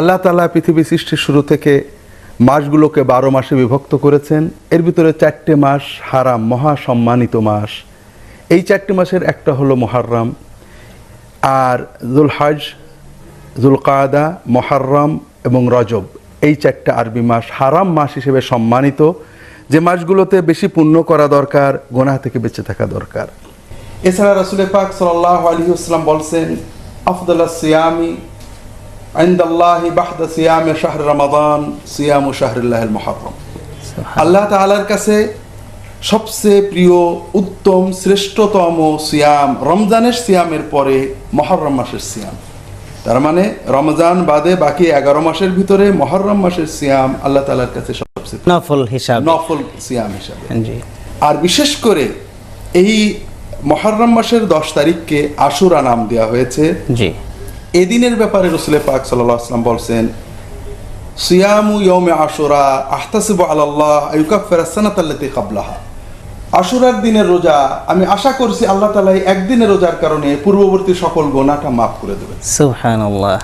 আল্লাহ তালা পৃথিবী সৃষ্টির শুরু থেকে মাসগুলোকে বারো মাসে বিভক্ত করেছেন। এর ভিতরে চারটে মাস হারাম মহা সম্মানিত মাস। এই চারটে মাসের একটা হলো মহারম আর জুলহাজ, জুলকাদা মহারম এবং রজব, এই চারটা আরবি মাস হারাম মাস হিসেবে সম্মানিত। যে মাসগুলোতে বেশি পুণ্য করা দরকার, গোনাহ থেকে বেঁচে থাকা দরকার। এছাড়া রসুল পাক সাল্লাহ আলী আসলাম বলছেন আফদুল্লাহ সিয়ামি আল্লাহ তাআলার কাছে সবচেয়ে প্রিয় উত্তম শ্রেষ্ঠতম সিয়াম রমজানের সিয়ামের পরে মহরম মাসের সিয়াম। তার মানে রমজান বাদে বাকি এগারো মাসের ভিতরে মহরম মাসের সিয়াম আল্লাহ তাআলার কাছে সবচেয়ে নফল হিসাব। নফল সিয়াম হিসাবে। আর বিশেষ করে এই মহরম মাসের দশ তারিখকে আশুরা নাম দেওয়া হয়েছে। জি। এদিনের ব্যাপারে রসুল পাক সাল্লাহ আসলাম বলছেন সিয়ামু ইয়মে আশুরা আহতাসিবু আল্লাহ কাবলাহা। আশুরার দিনের রোজা আমি আশা করছি আল্লাহ তালা একদিনের রোজার কারণে পূর্ববর্তী সকল গোনাটা মাফ করে সুবহানাল্লাহ।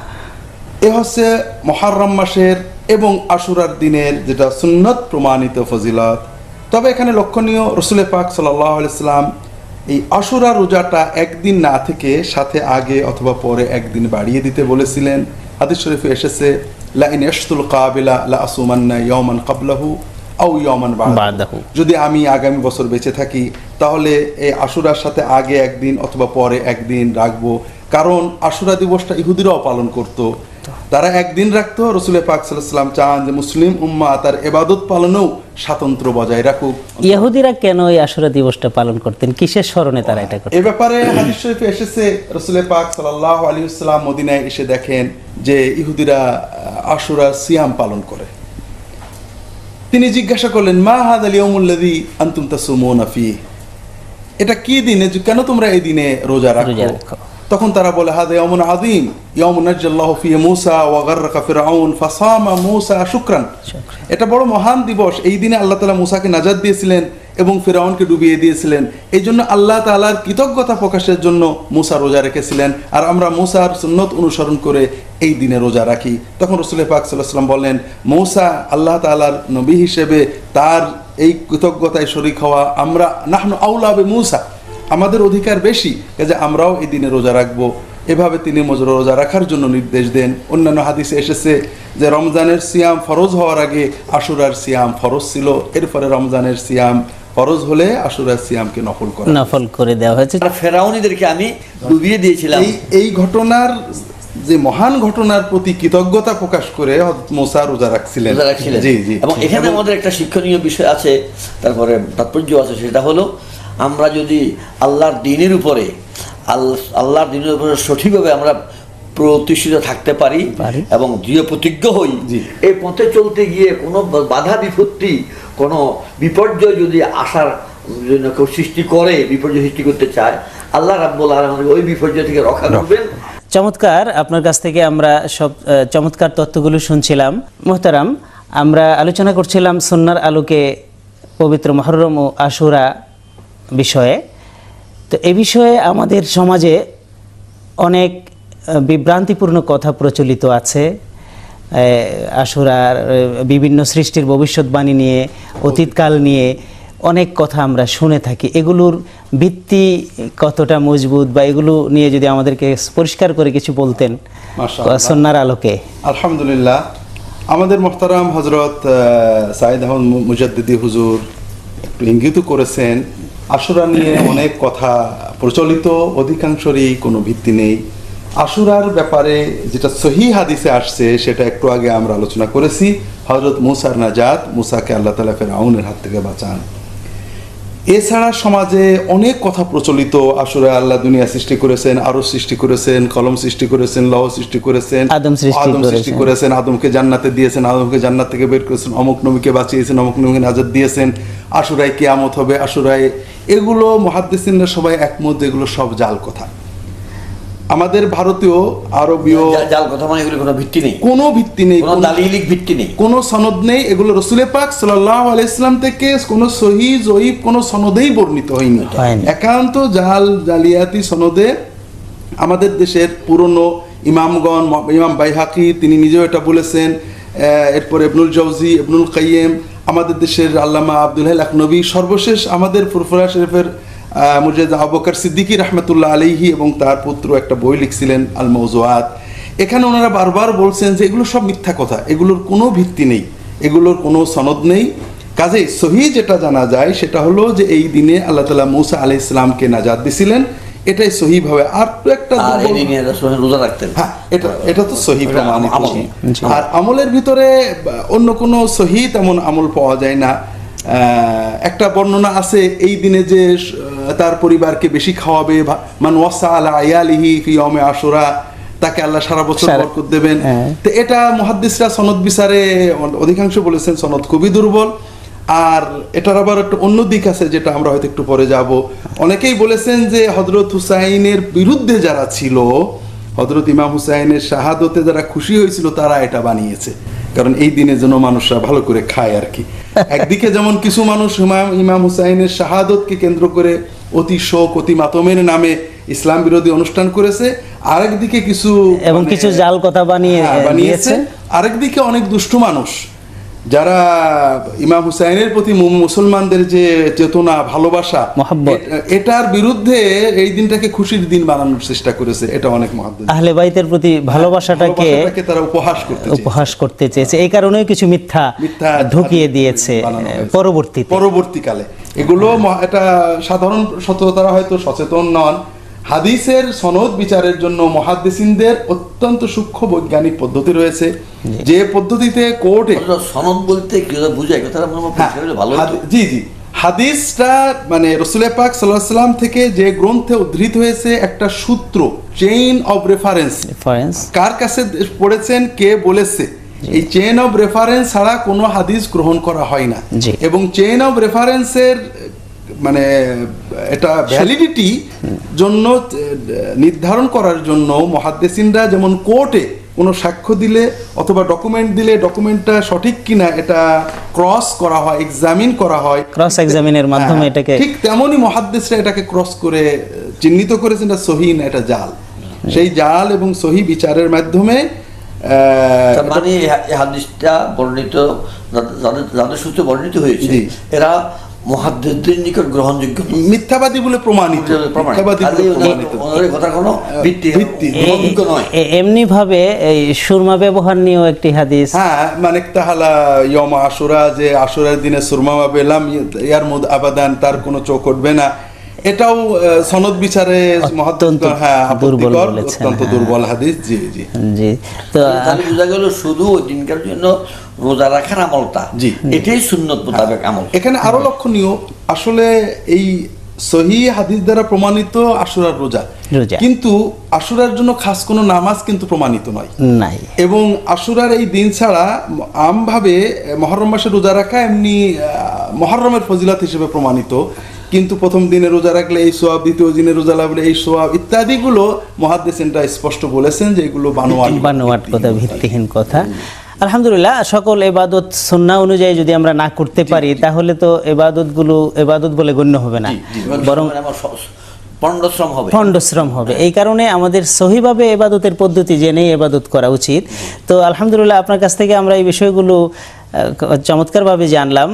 এ হচ্ছে মহারম মাসের এবং আশুরার দিনের যেটা সুন্নত প্রমাণিত ফজিলত। তবে এখানে লক্ষণীয় রসুল পাক সাল্লাহ আলাইসাল্লাম এই আশুরা রোজাটা একদিন না থেকে সাথে আগে অথবা পরে একদিন বাড়িয়ে দিতে বলেছিলেন। হাদিস শরীফে এসেছে লা ইন কাবিলা লা আসুমান্না ইয়াওমান কাবলাহু আও ইয়াওমান বাদাহু। বাদাহু। যদি আমি আগামী বছর বেঁচে থাকি তাহলে এই আশুরার সাথে আগে একদিন অথবা পরে একদিন রাখব। কারণ আশুরা দিবসটা ইহুদিরাও পালন করত। তারা একদিন রাখতো রসুল পাক সাল্লাম চান যে মুসলিম উম্মা তার এবাদত পালনেও স্বাতন্ত্র বজায় রাখুক। ইহুদিরা কেন এই আশুরা দিবসটা পালন করতেন? কিসের স্মরণে তারা এটা করতেন? এ ব্যাপারে হাদিস শরীফে এসেছে রসুল পাক সাল্লাহ আলী ইসলাম মদিনায় এসে দেখেন যে ইহুদিরা আশুরা সিয়াম পালন করে। তিনি জিজ্ঞাসা করলেন মা হাদ আলিয়মুল্লাদি আন্তুম তাসুমুনা ফি এটা কি দিনে? কেন তোমরা এই দিনে রোজা রাখো। তখন তারা বলে হাদা ইয়ামুন আদিম ইয়াউমুন নাজ্জাল্লাহু ফি মূসা ওয়া গাররাকা ফিরআউন ফাসামা মূসা শুকরান। এটা বড় মহান দিবস। এই দিনে আল্লাহ তালা মুসাকে নাজাত দিয়েছিলেন এবং ফিরাউনকে ডুবিয়ে দিয়েছিলেন। এই জন্য আল্লাহ তাআলার কৃতজ্ঞতা প্রকাশের জন্য মূসা রোজা রেখেছিলেন। আর আমরা মূসার সুন্নত অনুসরণ করে এই দিনে রোজা রাখি। তখন রসুল পাক সাল্লাম বললেন মৌসা আল্লাহ তাআলার নবী হিসেবে তার এই কৃতজ্ঞতায় শরিক হওয়া আমরা নাহনু আউলাবে মূসা। আমাদের অধিকার বেশি যে আমরাও এই দিনে রোজা রাখব। এভাবে তিনি মজুর রোজা রাখার জন্য নির্দেশ দেন। অন্যান্য হাদিসে এসেছে যে রমজানের সিয়াম ফরজ হওয়ার আগে আশুরার সিয়াম ফরজ ছিল। এরপরে রমজানের সিয়াম ফরজ হলে আশুরার সিয়ামকে নকল করা নফল করে দেওয়া হয়েছে। আর ফেরাউনিদেরকে আমি ডুবিয়ে দিয়েছিলাম। এই এই ঘটনার যে মহান ঘটনার প্রতি কৃতজ্ঞতা প্রকাশ করে মুসা রোজা রাখছিলেন। রোজা রাখছিলেন। জি জি। এবং এখানে আমাদের একটা শিক্ষণীয় বিষয় আছে তারপরে তাৎপর্য আছে সেটা হলো আমরা যদি আল্লাহর দিনের উপরে আল- আল্লাহর দিনের উপরে সঠিকভাবে আমরা প্রতিষ্ঠিত থাকতে পারি পারি। এবং দৃঢ় প্রতিজ্ঞ হই এই পথে চলতে গিয়ে কোনো বাধা বিপত্তি কোনো বিপর্যয় যদি আসার জন্য কেউ সৃষ্টি করে বিপর্যয় সৃষ্টি করতে চায় আল্লাহ রাব্বুল আলম ওই বিপর্যয় থেকে রক্ষা করবেন। চমৎকার আপনার কাছ থেকে আমরা সব চমৎকার তথ্যগুলো শুনছিলাম। মোহতারাম আমরা আলোচনা করছিলাম সন্ন্যার আলোকে পবিত্র মহরম ও আশুরা বিষয়ে। তো এ বিষয়ে আমাদের সমাজে অনেক বিভ্রান্তিপূর্ণ কথা প্রচলিত আছে। আসুরার বিভিন্ন সৃষ্টির ভবিষ্যৎবাণী নিয়ে অতীতকাল নিয়ে অনেক কথা আমরা শুনে থাকি। এগুলোর ভিত্তি কতটা মজবুত বা এগুলো নিয়ে যদি আমাদেরকে পরিষ্কার করে কিছু বলতেন। সন্ন্যার আলোকে। আলহামদুলিল্লাহ। আমাদের মোহতারাম হজরত সাইদ আহমদ মুজাদ্দিদি হুজুর একটু ইঙ্গিত করেছেন আশুরা নিয়ে অনেক কথা প্রচলিত অধিকাংশরই কোনো ভিত্তি নেই। আশুরার ব্যাপারে যেটা সহি হাদিসে আসছে সেটা একটু আগে আমরা আলোচনা করেছি। হজরত মুসার নাজাত মুসাকে আল্লাহ তালা ফের আউনের হাত থেকে বাঁচান। এছাড়া সমাজে অনেক কথা প্রচলিত। আসলে আল্লাহ দুনিয়া সৃষ্টি করেছেন আরও সৃষ্টি করেছেন কলম সৃষ্টি করেছেন লহ সৃষ্টি করেছেন আদম সৃষ্টি করেছেন। করেছেন আদমকে জান্নাতে দিয়েছেন আদমকে জান্নাত থেকে বের করেছেন অমুক নবীকে বাঁচিয়েছেন অমুক নবীকে নাজাদ দিয়েছেন। আশুরায় কিয়ামত হবে আশুরায় এগুলো মহাদ্দেসিনরা সবাই একমত এগুলো সব জাল কথা। আমাদের ভারতীয় আরবীয় জাল কথা মানে এগুলো কোনো ভিত্তি নেই। কোনো ভিত্তি নেই কোনো দালিলিক ভিত্তি নেই। কোনো সনদ নেই এগুলো রসুলে পাক সাল্লাহ আলাইসলাম থেকে কোনো সহি জয়ীব কোনো সনদেই বর্ণিত হয়নি। একান্ত জাল জালিয়াতি সনদে আমাদের দেশের পুরনো ইমামগণ ইমাম বাইহাকি তিনি নিজেও এটা বলেছেন এরপর ইবনুল জৌজি ইবনুল কাইয়েম আমাদের দেশের আল্লামা আব্দুল হাই নবী সর্বশেষ আমাদের ফুরফুরা শরীফের মুজাদ আবকার সিদ্দিকী রহমতুল্লাহ আলিহি এবং তার পুত্র একটা বই লিখছিলেন আল মৌজুয়াত এখানে ওনারা বারবার বলছেন যে এগুলো সব মিথ্যা কথা, এগুলোর কোনো ভিত্তি নেই, এগুলোর কোনো সনদ নেই। কাজে সহি যেটা জানা যায় সেটা হলো যে এই দিনে আল্লাহ তালা মুসা আলি ইসলামকে নাজাদ দিছিলেন এটাই সহি ভাবে। আর তো একটা রোজা রাখতেন। হ্যাঁ এটা এটা তো সহি প্রমাণিত আর আমলের ভিতরে অন্য কোনো সহি তেমন আমল পাওয়া যায় না। একটা বর্ণনা আছে এই দিনে যে তার পরিবারকে বেশি খাওয়াবে মান ওয়াসা আলা আয়ালিহি ফি ইয়াউমে আশুরা তাকে আল্লাহ সারা বছর বরকত দেবেন। হ্যাঁ। তো এটা মুহাদ্দিসরা সনদ বিচারে অধিকাংশ বলেছেন সনদ খুবই দুর্বল। আর এটার আবার একটা অন্য দিক আছে যেটা আমরা হয়তো একটু পরে যাব। অনেকেই বলেছেন যে হজরত হুসাইনের বিরুদ্ধে যারা ছিল হজরত ইমাম হুসাইনের শাহাদতে যারা খুশি হয়েছিল তারা এটা বানিয়েছে। কারণ এই দিনে যেন মানুষরা ভালো করে খায় আর কি। একদিকে যেমন কিছু মানুষ ইমাম ইমাম হুসাইনের শাহাদতকে কেন্দ্র করে অতি শোক অতি মাতমের নামে ইসলাম বিরোধী অনুষ্ঠান করেছে আরেকদিকে কিছু এবং মানে- কিছু জাল কথা বানিয়ে হ্যাঁ, বানিয়েছে। আরেকদিকে অনেক দুষ্টু মানুষ। যারা ইমাম হুসাইনের প্রতি মুসলমানদের যে চেতনা ভালোবাসা এটার বিরুদ্ধে এই দিনটাকে খুশির দিন বানানোর চেষ্টা করেছে এটা অনেক আহলে বাইতের প্রতি ভালোবাসাটাকে ভালোবাসাটাকে তারা উপহাস করতে উপহাস করতে চেয়েছে। এই কারণেও কিছু মিথ্যা মিথ্যা ঢুকিয়ে দিয়েছে হয়েছে। পরবর্তীকালে। এগুলো এটা সাধারণ সততারা হয়তো সচেতন নন হাদিসের সনদ বিচারের জন্য মহাদ্দেসিনদের অত্যন্ত সূক্ষ্ম বৈজ্ঞানিক পদ্ধতি রয়েছে। যে পদ্ধতিতে কোর্টে সনদ বলতে কি বুঝায় কথাটা মনে হয় ভালো জি জি। হাদিসটা মানে রসুলের পাক সাল্লাহ সাল্লাম থেকে যে গ্রন্থে উদ্ধৃত হয়েছে একটা সূত্র চেইন অফ রেফারেন্স রেফারেন্স কার কাছে পড়েছেন কে বলেছে? এই চেইন অফ রেফারেন্স ছাড়া কোনো হাদিস গ্রহণ করা হয় না। এবং চেইন অফ রেফারেন্সের মানে এটা ভ্যালিডিটি জন্য নির্ধারণ করার জন্য মহাদ্দেসিনরা যেমন কোর্টে কোনো সাক্ষ্য দিলে অথবা ডকুমেন্ট দিলে ডকুমেন্টটা সঠিক কিনা এটা ক্রস করা হয় এক্সামিন করা হয়। ক্রস এক্সামিনের মাধ্যমে হ্যাঁ, এটাকে ঠিক তেমনই মহাদ্দেশরা এটাকে ক্রস করে চিহ্নিত করেছেন এটা সহি না এটা জাল। সেই জাল এবং সহি বিচারের মাধ্যমে মানে হাদিসটা বর্ণিত যাদের সূত্রে বর্ণিত হয়েছে এরা মহাদ্দেশদের নিকট গ্রহণযোগ্য মিথ্যাবাদী বলে প্রমাণিত। কথা কোনো ভিত্তি ভিত্তি। নয়। এমনি ভাবে এই সুরমা ব্যবহার নিয়েও একটি হাদিস। হ্যাঁ মানে তাহালা ইয়ম আশুরা যে আশুরার দিনে সুরমা পেলাম ইয়ার মুদ আবাদান তার কোনো চোখ উঠবে না। এটাও সনদ বিচারে মহাদ্দেশ হ্যাঁ দুর্বল বলেছেন, অত্যন্ত হ্যাঁ। দুর্বল হাদিস জি জি। জি তো তাহলে বোঝা গেল শুধু ওই দিনকার জন্য রোজা রাখার আমলটা। জি। এটাই সুন্নত মোতাবেক আমল। এখানে আরও লক্ষণীয় আসলে এই সহি হাদিস দ্বারা প্রমাণিত আশুরার রোজা। কিন্তু আশুরার জন্য খাস কোনো নামাজ কিন্তু প্রমাণিত নয়। নাই। এবং আশুরার এই দিন ছাড়া আমভাবে মহরম মাসে রোজা রাখা এমনি আহ, মহরমের ফজিলাত হিসেবে প্রমাণিত। কিন্তু প্রথম দিনে রোজা রাখলে এই সোয়াব দ্বিতীয় দিনে রোজা লাগলে এই সোয়াব ইত্যাদিগুলো মহাদ্দেসেনটা স্পষ্ট বলেছেন যে এগুলো বানোয়াট বানোয়াট কথা ভিত্তিহীন কথা। আলহামদুলিল্লাহ সকল এবাদত সন্না অনুযায়ী যদি আমরা না করতে পারি তাহলে তো এবাদতগুলো এবাদত বলে গণ্য হবে না। বরং পণ্ডশ্রম হবে। পণ্ডশ্রম হবে। এই কারণে আমাদের সহিভাবে এবাদতের পদ্ধতি জেনেই এবাদত করা উচিত। তো আলহামদুলিল্লাহ আপনার কাছ থেকে আমরা এই বিষয়গুলো চমৎকারভাবে জানলাম।